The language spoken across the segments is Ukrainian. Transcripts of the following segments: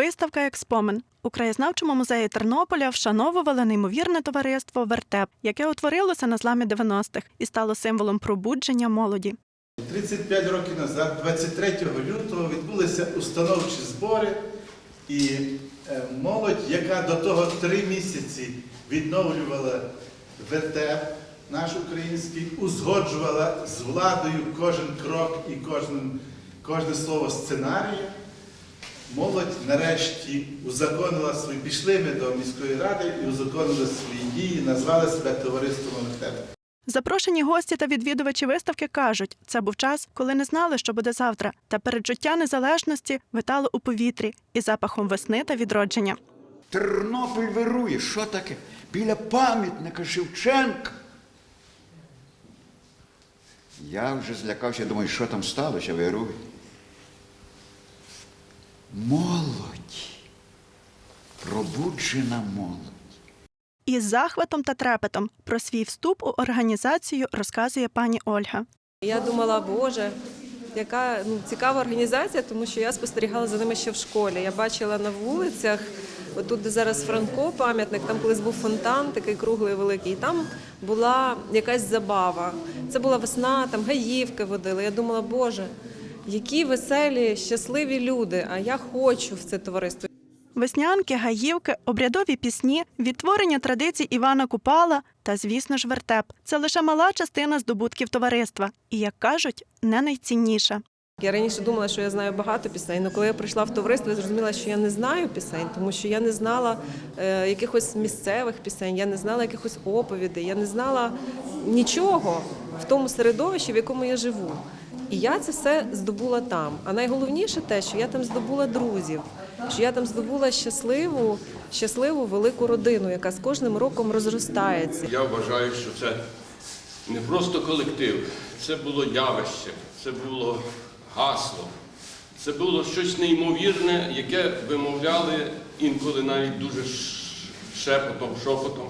Виставка Експомен у краєзнавчому музеї Тернополя вшановували неймовірне товариство Вертеп, яке утворилося на зламі 90-х і стало символом пробудження молоді. 35 років назад, 23 лютого, відбулися установчі збори, і е, молодь, яка до того три місяці відновлювала вертеп наш український, узгоджувала з владою кожен крок і кожен, кожне слово сценарія. Молодь нарешті узаконила свої, пішли ми до міської ради і узаконили свої дії, назвали себе товариством вертеп. Запрошені гості та відвідувачі виставки кажуть, це був час, коли не знали, що буде завтра, та передчуття незалежності витало у повітрі і запахом весни та відродження. Тернопіль вирує. Що таке? Біля пам'ятника Шевченка. Я вже злякався, думаю, що там сталося, вирує. Молодь. Пробуджена молодь. Із захватом та трепетом про свій вступ у організацію розказує пані Ольга. Я думала, боже, яка ну, цікава організація, тому що я спостерігала за ними ще в школі. Я бачила на вулицях, отут, де зараз Франко, пам'ятник, там колись був фонтан, такий круглий великий, і там була якась забава. Це була весна, там гаївки водили. Я думала, боже, які веселі, щасливі люди, а я хочу в це товариство. Веснянки, гаївки, обрядові пісні, відтворення традицій Івана Купала та, звісно ж, вертеп це лише мала частина здобутків товариства, і, як кажуть, не найцінніша. Я раніше думала, що я знаю багато пісень, але коли я прийшла в товариство, я зрозуміла, що я не знаю пісень, тому що я не знала е, якихось місцевих пісень, я не знала якихось оповідей, я не знала нічого в тому середовищі, в якому я живу. І я це все здобула там. А найголовніше те, що я там здобула друзів, що я там здобула щасливу, щасливу велику родину, яка з кожним роком розростається. Я вважаю, що це не просто колектив, це було явище, це було гасло, це було щось неймовірне, яке вимовляли інколи навіть дуже шепотом, шепотом,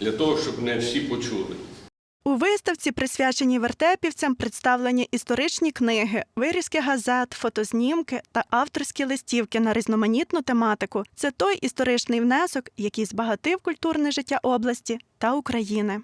для того, щоб не всі почули. У виставці, присвяченій вертепівцям, представлені історичні книги, вирізки газет, фотознімки та авторські листівки на різноманітну тематику. Це той історичний внесок, який збагатив культурне життя області та України.